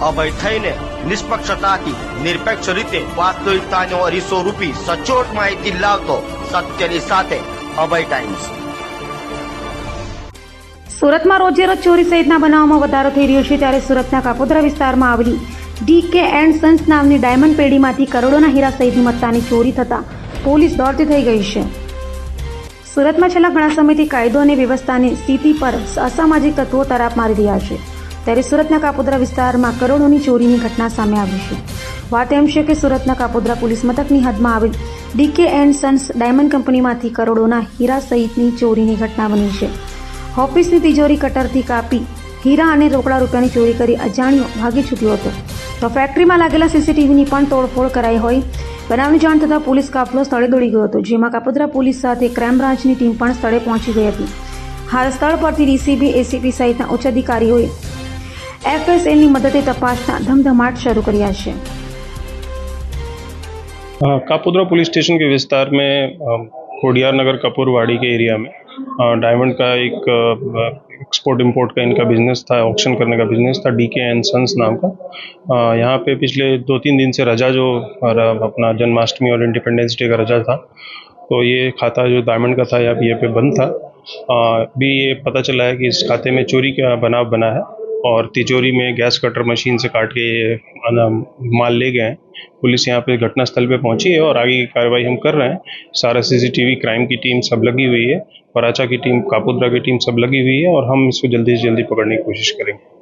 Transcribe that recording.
અભય થઈને નિષ્પક્ષતાથી, નિરપેક્ષ રીતે વાસ્તવિકતાનો અરીસો રૂપી સચોટ માહિતી લાવતો સત્યની સાથે અભય ટાઈમ્સ સુરતમાં રોજેરોજ ચોરી સહિતના બનાવોમાં વધારો થઈ રહ્યો છે ત્યારે સુરતના કાકોદરા વિસ્તારમાં આવેલી ડીકે એન્ડ સન્સ નામની ડાયમંડ પેઢીમાંથી કરોડોના હીરા સહિતની મત્તાની ચોરી થતાં પોલીસ દોડતી થઈ ગઈ છે. સુરતમાં છેલ્લા ઘણા સમયથી કાયદો અને વ્યવસ્થાની સ્થિતિ પર અસામાજિક તત્વો તરાપ મારી રહ્યા છે. ત્યારે સુરતના કાપોદ્રા વિસ્તારમાં કરોડોની ચોરીની ઘટના સામે આવી છે. વાત એમ છે કે સુરતના કાપોદ્રા પોલીસ મથકની હદમાં આવેલ ડીકે એન્ડ સન્સ ડાયમંડ કંપનીમાંથી કરોડોના હીરા સહિતની ચોરીની ઘટના બની છે. ઓફિસની તિજોરી કટરથી કાપી હીરા અને રોકડા રૂપિયાની ચોરી કરી અજાણ્યો ભાગી છૂટ્યો હતો. તો ફેક્ટરીમાં લાગેલા સીસીટીવીની પણ તોડફોડ કરાઈ હોય. બનાવની જાણ થતાં પોલીસ કાફલો સ્થળે દોડી ગયો હતો, જેમાં કાપોદ્રા પોલીસ સાથે ક્રાઇમ બ્રાન્ચની ટીમ પણ સ્થળે પહોંચી ગઈ હતી. હાલ સ્થળ પરથી ડીસીબી, એસીપી સહિતના ઉચ્ચ અધિકારીઓએ એફએસએલની મદદે તપાસના ધમધમાટ શરૂ કર્યા છે हाँ, कापुद्रा पुलिस स्टेशन के विस्तार में अ, खोडियार नगर कपूरवाड़ी के एरिया में अ, डायमंड का एक अ, एक्सपोर्ट इंपोर्ट का इनका बिजनेस था ऑक्शन करने का बिजनेस था डी के एंड सन्स नाम का अ, यहाँ पे पिछले दो तीन दिन से रजा जो और, अ, अपना जन्माष्टमी और इंडिपेंडेंस डे का रजा था तो ये खाता जो डायमंड का था यहाँ ये पे बंद था अ, अभी ये पता चला है कि इस खाते में चोरी का बनाव बना है और तिजोरी में गैस कटर मशीन से काट के ये माल ले गए हैं। पुलिस यहाँ पे घटनास्थल पे पहुँची है और आगे की कार्रवाई हम कर रहे हैं। सारा सीसीटीवी, क्राइम की टीम सब लगी हुई है। पराचा की टीम, कापुद्रा की टीम सब लगी हुई है और हम इसको जल्दी से जल्दी पकड़ने की कोशिश करेंगे।